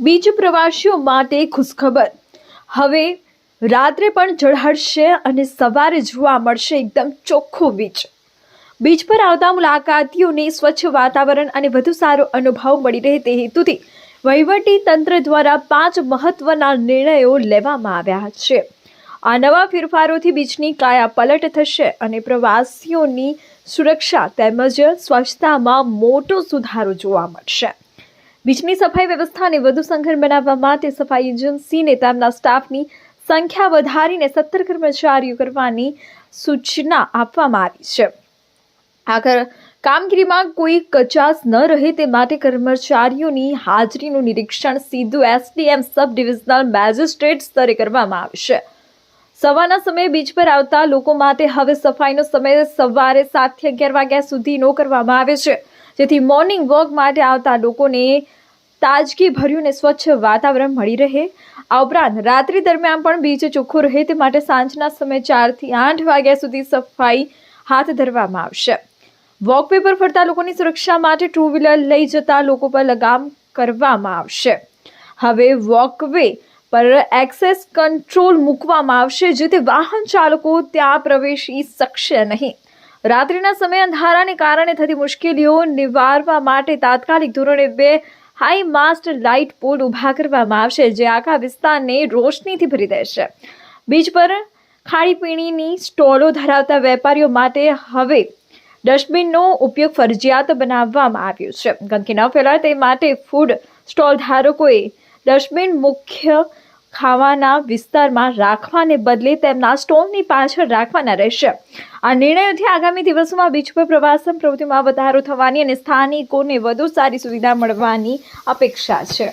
Beach પ્રવાસીઓ માટે ખુશખબર. હવે રાત્રે પણ ઝળહળશે અને સવારે જોવા મળશે એકદમ ચોખ્ખો બીચ. બીચ પર આવતા મુલાકાતીઓને સ્વચ્છ વાતાવરણ અને વધુ સારો અનુભવ મળી રહે તે હેતુથી વહીવટી તંત્ર દ્વારા પાંચ મહત્વના નિર્ણયો લેવામાં આવ્યા છે. આ નવા ફેરફારોથી બીચની કાયા પલટ થશે અને પ્રવાસીઓની સુરક્ષા તેમજ સ્વચ્છતામાં મોટો સુધારો જોવા મળશે. બીચની સફાઈ વ્યવસ્થાને વધુ સંઘન બનાવવા માટે સફાઈ એજન્સીને તેમના સ્ટાફની સંખ્યા વધારીને સત્તર કર્મચારીઓ કરવાની સૂચના આપવામાં આવી છે. આગળ કામગીરીમાં કોઈ કચાસ ન રહે તે માટે કર્મચારીઓની હાજરીનું નિરીક્ષણ સીધું એસડીએમ સબ ડિવિઝનલ મેજિસ્ટ્રેટ સ્તરે કરવામાં આવશે સવારના સમયે બીચ પર આવતા લોકો માટે હવે સફાઈનો સમય સવારે સાતથી અગિયાર વાગ્યા સુધીનો કરવામાં આવે છે. જેથી મોર્નિંગ વોક માટે આવતા લોકોને તાજગી ભર્યું ને સ્વચ્છ વાતાવરણ મળી રહે. આ ઉપરાંત રાત્રિ દરમિયાન પણ બીચ ચોખ્ખું રહે તે માટે સાંજના સમય ચારથી આઠ વાગ્યા સુધી સફાઈ હાથ ધરવામાં આવશે. વોકવે પર ફરતા લોકોની સુરક્ષા માટે ટુ વ્હીલર લઈ જતા લોકો પર લગામ કરવામાં આવશે. હવે વોકવે પર એક્સેસ કંટ્રોલ મૂકવામાં આવશે જેથી વાહન ચાલકો ત્યાં પ્રવેશી શકશે નહીં. રાત્રિના સમયે અંધારાને કારણે થતી મુશ્કેલીઓ નિવારવા માટે તાત્કાલિક ધોરણે બે હાઈ માસ્ટ લાઇટ પોલ ઊભા કરવામાં આવશે, જે આખા વિસ્તારને રોશનીથી ભરી દેશે. બીચ પર ખાણીપીણીની સ્ટોલો ધરાવતા વેપારીઓ માટે હવે ડસ્ટબિનનો ઉપયોગ ફરજિયાત બનાવવામાં આવ્યો છે. ગંદકી ન ફેલાય તે માટે ફૂડ સ્ટોલ ધારકોએ ડસ્ટબિન મુખ્ય ખાવાના વિસ્તારમાં રાખવાને બદલે તેમના સ્ટોલની પાછળ રાખવાના રહેશે. આ નિર્ણયોથી આગામી દિવસોમાં બીચ પર પ્રવાસન પ્રવૃત્તિમાં વધારો થવાની અને સ્થાનિકોને વધુ સારી સુવિધા મળવાની અપેક્ષા છે.